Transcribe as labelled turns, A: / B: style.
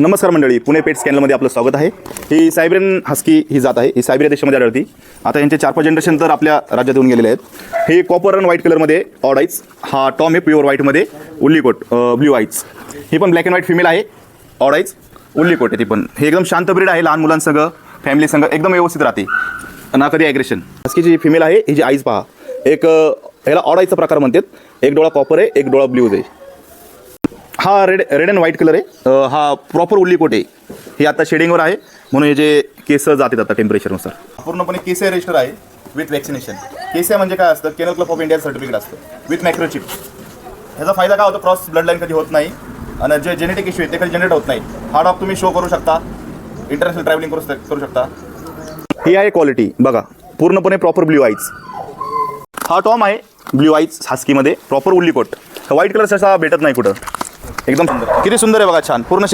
A: नमस्कार मंडळी पुणे पेट स्कॅनलमध्ये आपलं स्वागत आहे. ही सायब्रेन हस्की ही जात आहे ही सायबेरिया देशामध्ये आढळती. आता यांचे चार पाच जनरेशन तर आपल्या राज्यात येऊन गेलेले आहेत. हे कॉपर अँड व्हाईट कलरमध्ये ऑड आईज हा टॉम आहे प्युअर व्हाईटमध्ये उल्लीकोट ब्ल्यू आईज ही पण ब्लॅक अँड व्हाईट फिमेल आहे ऑड आईज उल्लीकोट आहे ती पण. हे एकदम शांत ब्रीड आहे लहान मुलांसंग फॅमिली संघ एकदम व्यवस्थित राहते. ना कधी ॲग्रेशन हस्कीची जी फिमेल आहे ही जी आईज पहा. एक ह्याला ऑड प्रकार म्हणतात. एक डोळा कॉपर आहे एक डोळा ब्ल्यूज आहे. हा red red and white colour आहे. अ, हा प्रॉपर उल्ली कोट आहे. हे आता शेडिंगवर आहे. म्हणून हे जे केस जातात आता टेम्परेचरनुसार पूर्णपणे केसीआय रजिस्टर आहे विथ वॅक्सिनेशन केसीआय म्हणजे काय असतं? Kennel club of India certificate असतं. विथ मॅक्रोचिप ह्याचा फायदा काय होतो? क्रॉस ब्लड लाईन कधी होत नाही. आणि जे जेनेटिक इश्यू आहे ते कधी जनरेट होत नाही. हा डॉग तुम्ही शो करू शकता. इंटरनॅशनल ट्रॅव्हलिंग करू शक- करू शकता. ही आहे क्वालिटी बघा पूर्णपणे प्रॉपर ब्ल्यू आईज हा टॉम आहे blue eyes हास्कीमध्ये proper woolly coat white colour असा भेटत नाही कुठं. एकदम सुंदर. किती सुंदर आहे बघा छान. पूर्ण